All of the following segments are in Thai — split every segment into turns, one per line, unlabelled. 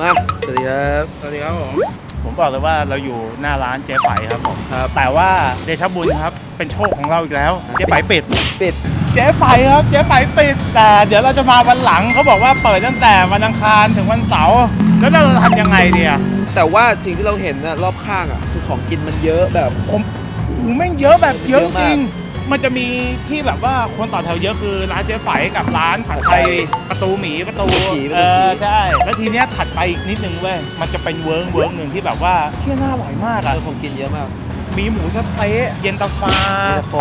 มา สวัสดีครับ
สวัสดีครับผม ผมบอกเลยว่าเราอยู่หน้าร้านเจ๊ไฝครับผม
ครับ
แต่ว่าเดชะบุญครับ เป็นโชคของเราอีกแล้ว เจ๊ไฝปิด
ปิด
เจ๊ไฝครับ เจ๊ไฝปิด แต่เดี๋ยวเราจะมาวันหลังเขาบอกว่าเปิดตั้งแต่วันอังคารถึงวันเสาร์ แล้วเราจะทำยังไงดีอะ
แต่ว่าสิ่งที่เราเห็นนะรอบข้างอะคือของกินมันเยอะแบบ
ผมโอ้โหแม่งเยอะแบบเยอะ
เยอะ
จ
มาก
ริง มันจะมีที่แบบว่าคนต่อแถวเยอะคือร้านเจ๊ไฝกับร้านผัดไทยประตูหมีประตู
ประตูผี
เออใช่ แล้วทีเนี้ยถัดไปอีกนิดนึงเว้ยมันจะเป็นเวิร์กเวิร์กหนึ่งที่แบบว่าเที่ยน่าอร่อยมาก
เอ
อะ
อของกินเยอะมาก
มีหมูสะเต๊ะเย็นตาฟา
เย็นตาโฟ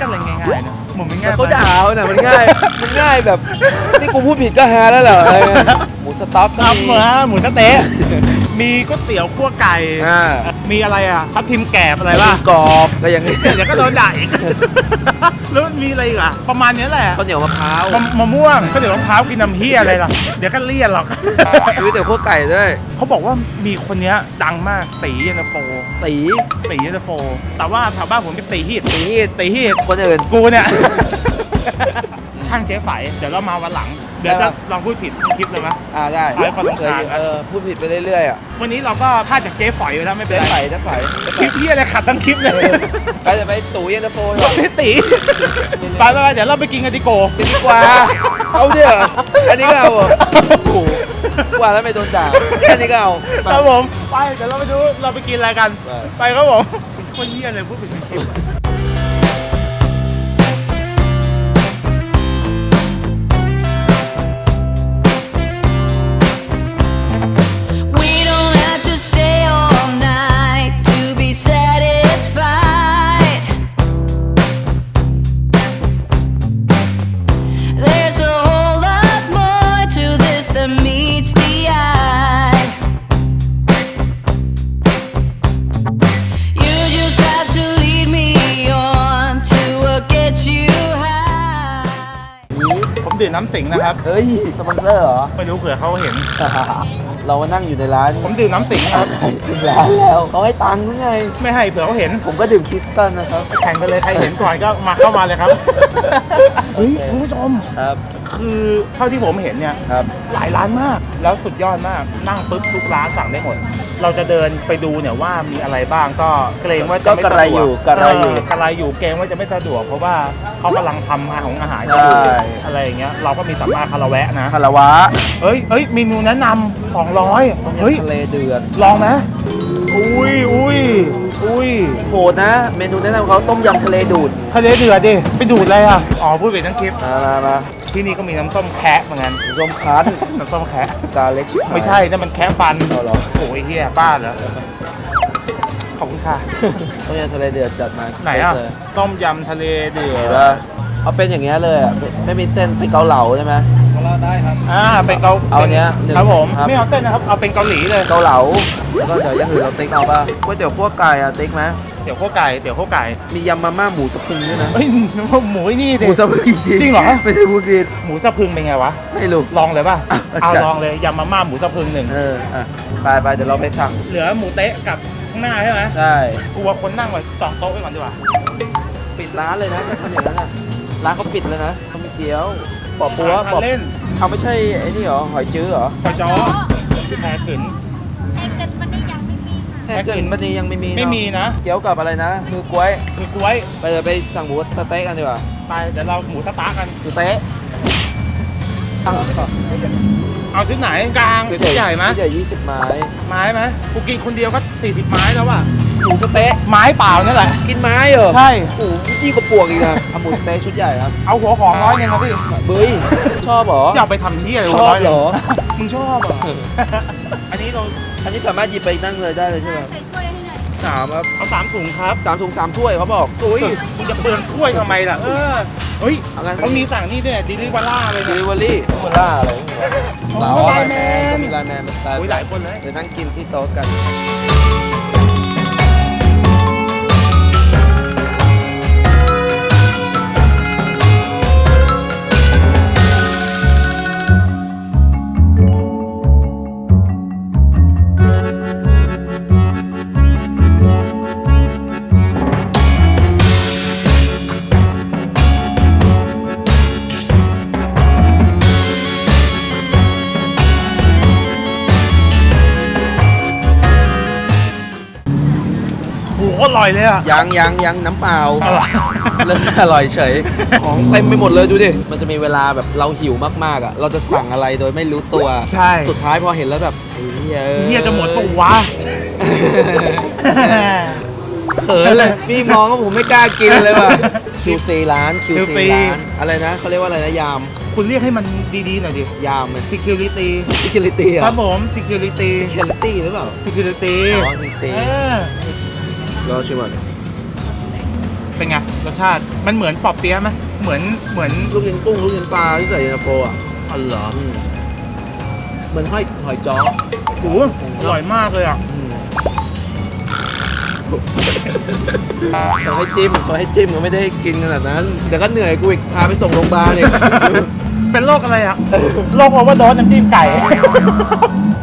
ก็เลยง่ายๆนะหมูไม่ง่า
แต่
ย
เขา
ไป
ด่าเอาน่ะมันง่าย มันง่ายแบบ นี่กูพูดผิดก็ฮาแล้วเหรอเออหมู สต๊อกก็
ครับ
มี
หมูหมูสะเต๊ะ มีก๋วยเตี๋ยวคั่วไก่
อ่า
มีอะไรอะทับทิมแกบอะไรป่ะ
กรอบก็ยัง
เดี๋ยวก็โดนด่าอีก แล้วมันมีอะไรอีกอะ ประมาณนี้แหละ
ข้าวเหนียวมะพร้าว
มะมะม่วงก็เดี๋ยวมะพร้าวกินน้ำเฮียอะไรล่ะ เดี๋ยวก็เลี่ยนหรอก
มีแต่พวกไก่ด้วย
เขาบอกว่ามีคนเนี้ยดังมากตีเย็นตาโฟ
ตี
ตีเย็นตาโฟ แต่ว่าแถวบ้านผมเป็นตีฮีด
ตีฮีด
ตีฮีด
คนอื่น
กูเนี่ย ช่างเจ๊ไฝเดี๋ยวเรามาวันหลัง เดี๋ยว
ได้ครั
จะ
บ
ลองพูดผิดคลิปเลยไหม
อ่าได้
เอาให้คนรำ
เคย
คาญ
เออพูดผิดไปเรื่อยๆอะ
วันนี้เราก็พลาดจากเจ๊ฝอยไปแล้วไม่เป็น
เจ๊
ไร
ไฝเจ๊ไฝเจ๊
ค
ไฝ
ลิปพี่อะไรขัดทั้งคลิปเลย
ไปจะไปตู่เย็นตาโฟ
บอกพี่ตีไปไปไปเดี๋ยวเราไปกินกันดิโก
กันดีกว่าเอาเดี๋ยวอันนี้ก็เอาเหรอโอ้โหกว่าแล้วไม่โดนด่าแค่นี้ก็เอาไป
ครับผมไปเดี๋ยวเราไปดูเราไปกินอะไรกัน
ไป
ไปครับผมคนเยี่ยเลยพูดถึงคลิป ดื่มน้ำสิงนะครับ
เฮ้ยสปอนเซอร์เหรอ
ไม่รู้เผื่อเขาเห็น
เรามานั่งอยู่ในร้าน
ผมดื่มน้ำสิงครับ
ถึงร้านแล้วเขาให้ตังค์หรือไง
ไม่ให้เผื่อเขาเห็น
ผมก็ดื่มคริสตัลนะครับ
แข่งกันเลยใครเห็นก่อนก็มาเข้ามาเลยครับ เฮ้ยคุณผู้ชม
ครับ
คือเท่าที่ผมเห็นเนี่ย
ครับ
หลายร้านมากแล้วสุดยอดมากนั่งปุ๊บทุกร้านสั่งได้หมด เราจะเดินไปดูเนี่ยว่ามีอะไรบ้างก็เกรงว่าจะไม่
ก็
สะ
กระ
ด
ไร
ว
อยู่
ก
กระไรอยู่
เกระไรอยู่เกรงว่าจะไม่สะดวก เพราะว่าเขากำลังทำอาหารอาหาร
ใช่
อยู่อะไรอย่างเงี้ยเราก็มีสัมมาคารวะนะ
คาราวะ
เฮ้ยเฮ้ยเมนูแนะนำ200เฮ้ย
ทะเลเดือด
ลองไหมอุ้ยอุ้ยอุ้ย
โหดนะ เมนูแนะนำเขาต้มยำทะเลดูด
ทะเลเดือดดิ ไปดูดอะไรอะ อ๋อ พูดไปทั้งคลิป
มามามา
ที่นี่ก็มีน้ำส้มแคะเหมือนกัน
รวมคัน
น้ำส้มแคะ
กาเล็กชิบหาย
ไม่ใช่นั่นมันแคะฟัน
เอาเหรอ
โอ้ยเฮียบ้าเหรอขอบคุณค่ะ
ต้มยำทะเลเดือดจัดมา
ไหนอะ
เลย
ต้มยำทะเลเดือ
เห็น
ด
ปะเอาเป็นอย่างเงี้ยเลยอะไม่ไม่มีเส้นเป็นเกาเหลาใช่ไหม
อ่าเป็นเกา
เอาเนี้ยหนึ่ง
ครับผม
ครับ
ไม่เอาเส้นนะครับเอาเป็นเกาหลีเลย
เกาเหลาแล้วก็เดี๋ยวอยังอื่นเราติ๊กเอาป่ะก๋วยเตี๋ยวคั่วไก่อะติ๊กไหม
เดี๋ยวข้าวไก่เดี๋ยวข้าวไก่
มียำมาม่าหมูสะพรึงด้วยนะ
เฮ้ยหมูไอ้นี่
ห
ดิ
มูสะพรึงจริง
จริงเหรอ
ไม่ได้พูดผิด
หมูสะพรึงเป็นไงวะ
ไม่รู้
ลองเลยป่ะ
อะ
เอา
จัด
ลองเลยยำมาม่าหมูสะพรึงหนึ่ง
เอออะไปไปเดี๋ยวเราไปสั่ง
เหลือหมูเต๊ะกับข้างหน้าใช่ไหม
ใช่
กลัวคนนั่งไว้จองโต๊ะไว้ก่อนดีกว่า
ปิดร้านเลยนะถ้าทำอย่างนั้นอะร้านเขาปิดแล้วนะเขาไม่เกี๊ยว ปอบปัว
ทาน
ปอบ
เล่น
เอาไม่ใช่ไอ้นี่เหรอหอยจื้อเหรอ
ปอจ้อแพรขึ้น
แข่งกันวันนี้ยังไม่มีค่ะ
แค่เกินบันนี้ยังไม่มีเนอะ
ไม่มีนะ
เกี๊ยวกับอะไรนะ มือกล้วย
คือกล้วย
ไปเดี๋ยวไปสั่งหมูสะเต๊ะกันดีกว่า
ไปเดี๋ยวเราหมูสะต๊ะกัน
สะเต๊ะตั้ง
เอาชุดไหนกลางหรือชุดใหญ่ไหม
ชุดใหญ่ยี่สิบไม้
ไม้ไหมกูกินคนเดียวก็ 40 ไม้แล้วว่ะ
หมูสะเต๊ะ
ไม้เปล่านั่นแหละ
กินไม้เหรอ
ใช่
โอ้โหยิ่งกว่าปวกอีกอะเอาหมูสะเต๊ะชุดใหญ่ครับ
เอาหัวของร้อยหนึงครับพี่
เบ้ยชอบเหรอ
จะเอาไปทำที่อะไร
ชอบเหรอ
มึงชอบเหรออันนี้เรา
อันนี้สามารถหยิบไปนั่งเลยได้เลยใช่ไหม
ใส่ถ้วยให้หน่อย
สามครับ
เอาสามถุงครับ
สามถุงสามถ้วยเขาบอก
อุ้ยมึงจะเปลืองถ้วยทำไมล่ะ เออเฮ้ย
เอางั้น
เขามีสั่งนี่ด้วยดิลิวาร่าเลย
เด
นะ
ลิเวอรี่มูล่าอะไร
โอ้ไลน์แมน
ก็มีไลน์แมนเป็นไลน์
อุ้ยหลายคนเลย
ไปนั่งกินที่โต๊ะกัน
ตรอร่อยเลยอะ
ยังยังยังน้ำเปล่า
อร่อย
เริ่มอร่อยเฉย ของเต็มไปหมดเลยดูดิ มันจะมีเวลาแบบเราหิวมากๆอะ เราจะสั่งอะไรโดยไม่รู้ตัว
ใช่
สุดท้ายพอเห็นแล้วแบบเฮ้ยเอ้ย
เฮียจะหมดปะวะ
เขินเลย พี่มองว่าผมไม่กล้ากินเลยว่ะ QC ร้าน QC
QC
ร้านอะไรนะเขาเรียกว่าอะไรนะยาม
คุณเรียกให้มันดีๆหน่อยดิ
ยามไหม
security
security เหร
ครั
อบ
ผม security
security หรือเปล่า
security
อ๋อ security
เออ
รอชิมก่อน
เป็นไงรสชาติมันเหมือนปอบเปี๊ยะไหมเหมือนเหมือน
ลูกชิ้นกุ้งลูกชิ้นปลาที่ใส่เย็นตาโฟอะ
อ๋อเหรอ
อืมเหมือนหอยหอยจ้อ
โอ้โหอร่อยมากเลยอะ
อืมเขาให้จิ้มเขาให้จิ้มก็ไม่ได้กินขนาดนั้นเดี๋ยวก็เหนื่อยกูอีกพาไปส่งโรงพยาบาลอีก
เป็นโรคอะไรอะโรคโอเวอร์โดสน้ำจิ้มไก่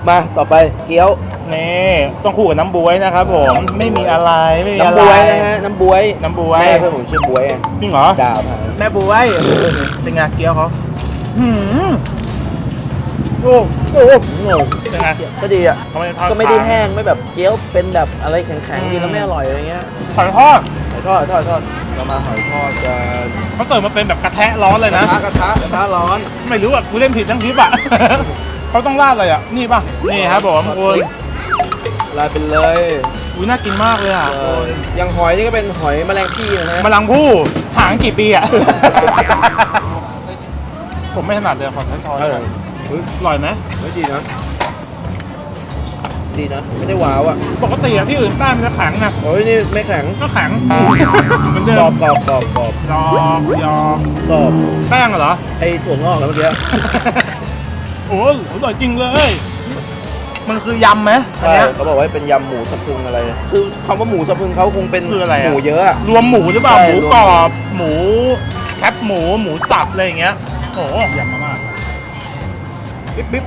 มาต่อไปเกี๊ยว
นี่ต้องคู่กับน้ำบวยนะครับผมไม่มีอะไรไม่มีอะไร
น้ำบวยนะฮะน้ำบวย
น้ำบวย
แม่เพื่อนผมชื่อบวยไง
จริงเหรอ
ดาวพา
แม่บวยเป็นไงเกี๊ยวเขาหืมโอ้โอ้
โง่
เป็นไง
ก็ดีอะ
เขาไม่ได้ทอด
ก็ไม่ได้แห้งไม่แบบเกี๊ยวเป็นแบบอะไรแข็งๆกินแล้วไม่อร่อยอะไรเงี้ย
หอยทอด
หอยทอดหอยทอดหอยทอดเรามาหอยทอดกัน
เขาเติมมาเป็นแบบกระแทะร้อนเลย
กระ
นะ
ทะกระทะกระทะร้อน
ไม่รู้อะกูเล่นผิดทั้งคลิปอะ เขาต้องราดอะไรอะ นี่ป่ะ นี่ครับผมคุณ
ลายไปเลย
อุ้ยน่ากินมากเลยอะ
เอออย่างหอยนี่ก็เป็นหอยแมลงภู่นะฮะ
มะลังผู้หางกี่ปีอะ ผมไม่ถนัดเลยขอใช้ช้อน
เออเฮ้ย
อร่อยไหม
เฮ้ยดีนะ ดีนะ ไม่ได้ว้าวอะ
ปกติอะที่อื่นแป้งมันจะแข็งนะ
โอ้ยนี่ไม่แข็ง
ก็แข็งเหมือนเดิ
กรอ
ม
บกรอบกรอบกรอบ
ยอมยอม
กรอบ
แป้งเหรอ
ไอ้ถั่วงอกแล้วเมื่อกี้
โอ้ยอร่อยจริงเลย มันคือยำไหมอัน
ใช่
เนี้ย
เขาบอกว่าเป็นยำหมูสะพรึงอะไร คือคำว่าหมูสะพรึงเขาคงเป็น
คืออะไรอะ
หมูเยอะอะ
รวมหมูหรือเปล่า
ใช่
หมูกรอบ หมูแคปหมู หมูสับอะไรอย่างเงี้ย โอ้โหยำมามากบิ๊บบิ๊บ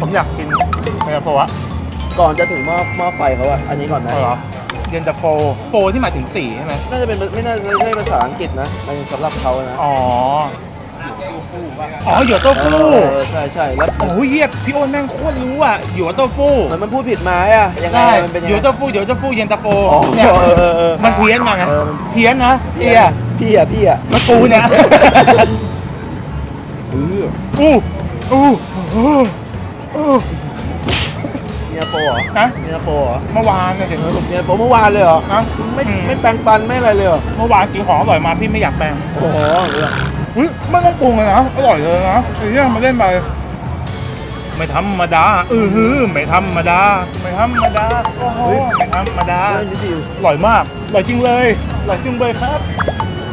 ผมอยากกินเย็นตาโฟอะ
ก่อนจะถึงหม้อหม้อไฟเขาอะอันนี้ก่อนนะ
เอาเหรอเย็นตาโฟ โฟที่หมายถึงสีใช่ไหม
น่าจะเป็นไม่น่าจะใช่ภาษาอังกฤษนะมันสำหรับเขานะ
อ๋อ อ๋อหยวดเต้า
เอ
ฟู้
อใช่ใช่แล้ว
โอ้ยเยียบพี่โอนแม่งโคตรรู้อะหยวดเต้าฟู้
เหมือนมันพูดผิดมาอะยังไง
ได้
มันเป็นยัง
หยวด
ไง
เต้าฟู้หยวดเต้าฟู้เย็นตาโฟ
อ๋อ
เนี่ย
เออเออเออ
มันเพี้ยนมาไง
เออ
เพี้ยนนะ
พี่
เพี้ย
อะพี่อะพี่อะ
มันกูเนี่ย
เออ
อู้อู้อู้อู้
มีนาโปเหรอ
นะ
มีนาโปเหรอ
เมื่อวานเนี่ยเห็นไหม
มีนาโปเมื่อวานเลยเหรอ
นะ
ไม่
อื
ไม่แปรงฟันไม่อะไรเลยเหรอ
เมื่อวานกินของอร่อยมาพี่ไม่อยากแปลง
โอ้โหเรื่ อง
อุ้ยไม่ต้องปรุงเลยนะอร่อยเลยนะไอ้เนี่ยมาเล่นไปไม่ธรรมดาเออหือไม่ธรรมดาไม่ธรรมดาโอ้โหไม่ธรรมดา
เรื่องนิดเดียว
อร่อยมากอร่อยจริงเลยอร่อยจริงเลยครับ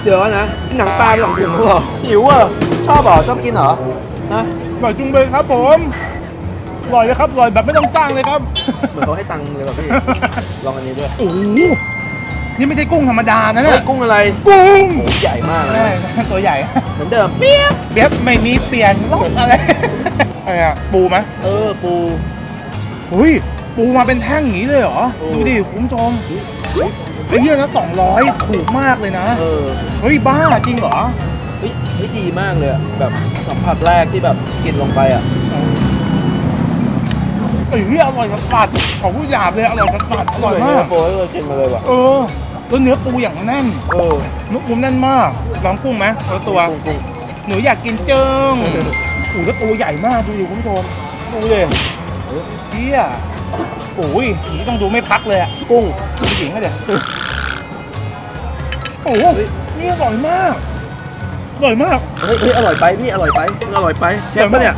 เดี๋ยวนะหนังปลาเป็นสองถุงเหรอหิวเหรอชอบเหรอชอบกินเหรอนะ
อร่อยจริงเลยครับผมอร่อยเลยครับอร่อยแบบไม่ต้องจ้างเลยครับ
เหมือนเขาให้ตังค์เลยแบบพี่ลองอันนี้ด้วย
โอ้โห นี่ไม่ใช่กุ้งธรรมดานะ
เฮ้
เนี่ยย
กุ้งอะไร
กุ้ง
โอ้โหใหญ่มากเลย
ใช่ตัวใหญ่
เหมือนเดิมเปี๊ยบ
เบียบไม่มีเปลี่ยนล็อกอะไร อะไรอะปูไหม
เออปู
อุ้ยปูมาเป็นแท่งอย่างนี้เลยเหรอ
โอ้
ดูดิคุณผู้ชมไอ้เหี้ยนะสองร้อยถูกมากเลยนะ
เออ
เฮ้ยบ้าจริงเหรอ
เฮ้ยเฮ้ยดีมากเลยอะแบบสัมผัสแรกที่แบบกินลงไปอะ
ไอ้เหี้ยอร่อยสัสสัสของผู้หยาบเลยอร่อยสัสสัสอร่อย
เห
มา
มืน
ก
โฟยเลยกินมาเลยว่ะ
เออ แล้วเนื้อปูอย่างแน่น
เออ
เนุ๊กปูแน่นมากลองกุ้งไหมเอาตัว
กุ้งกุ้ง
หนูอยากกินเจิ้งโอ้โหแล้วตัวใหญ่มากดูดิคุณผู้ชมดูเลยเฮียโอ้ยอย่างนี้ต้องดูไม่พักเลยอะ
กุ้ง
ผู้หญิงก็เดี๋ยวโอ้โหนี่อร่อยมากอร่อยมาก
เฮ้ยเฮ้ยอร่อยไปพี่อร่อยไปอร่อยไปเช็ดปะเนี่ย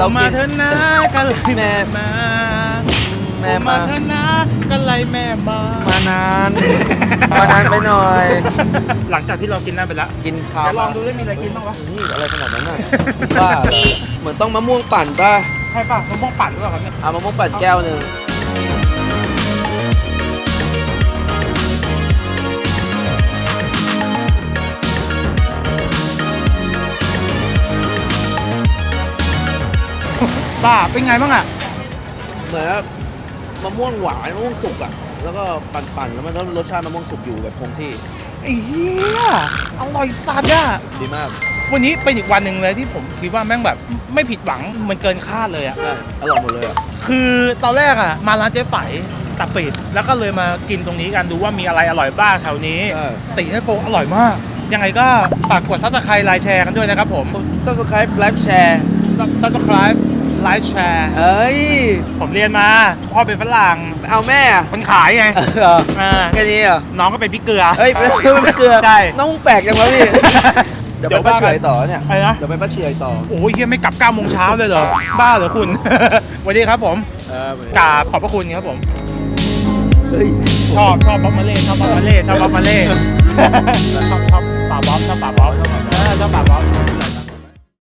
เรา
มา
กิน
เถอะนะกันเลย
แม่
มา
แม่
มา
มา
เถอะนะกันไรแม่มามา
นาน มานานไปหน่อย
หลังจากที่เรากินนั่นไปแล้ว
กินข้าว
เดี๋ยวลองดูได้มีอะไรกินบ้างวะ
นี่อะไรขนาดนั้นน่ะบ้าเหรอเหมือนต้องมะม่วงปั่นป่ะ
ใช่ป่ะมะม่วงปั่นหรือเปล่าครับเนี่ย
เอามะม่วงปั่นแก้วหนึ่ง
บ้าเป็นไงบ้างอะ
เหมือนมะม่วงหวานมะม่วงสุกอะ แล้วก็ปั่นๆแล้วมันก็รสชาติมะม่วงสุกอยู่แบบคงที่
ไอ้เหี้ยอร่อยสัตว์อะ
ดีมาก
วันนี้เป็นอีกวันหนึ่งเลยที่ผมคิดว่าแม่งแบบไม่ผิดหวังมันเกินคาดเลยอะ
ใช่อร่อยหมดเลยอะ
คือตอนแรกอะ มาร้านเจ๊ไฝแต่ปิดแล้วก็เลยมากินตรงนี้กันดูว่ามีอะไรอร่อยบ้างแถวนี้
ใช่
ตีให้โฟงอร่อยมาก ยังไงก็ฝากกดซับสไครต์ไลค์แชร์กันด้วยนะครับผม
subscribe ไลฟ์แชร์
ซับสไครต์ ไลค์แชร์
เอ้ย
ผมเรียนมาพ่อเป็นฝรั่ง
เอาแม่อะ
คนขายไง
เหรอ
อ่า
แค่นี้เหรอ
น้องก็เป็นพี่เกลือ
เฮ้ยไม่ไม่ไม่เกลือ
ใช่
น้องแปลกจังวะพี่ เดี๋ยวไปป้าเฉยต่อเนี่ย
อะไรนะ
เดี๋ยวไปป้าเฉยต่อ
โอ้ยเฮียไม่กลับ9โมงเช้าเลยเหรอ บ้าเหรอคุณสวัสดีครับผม
เออก
ราบขอบพระคุณครับผม
เฮ้ย
ชอบชอบบ๊อบมาเล่ชอบบ๊อบมาเล่ชอบบ๊อบมาเล่ชอบชอบป่าบ๊อบชอบป่าบ๊อบชอบป่าบ๊อบ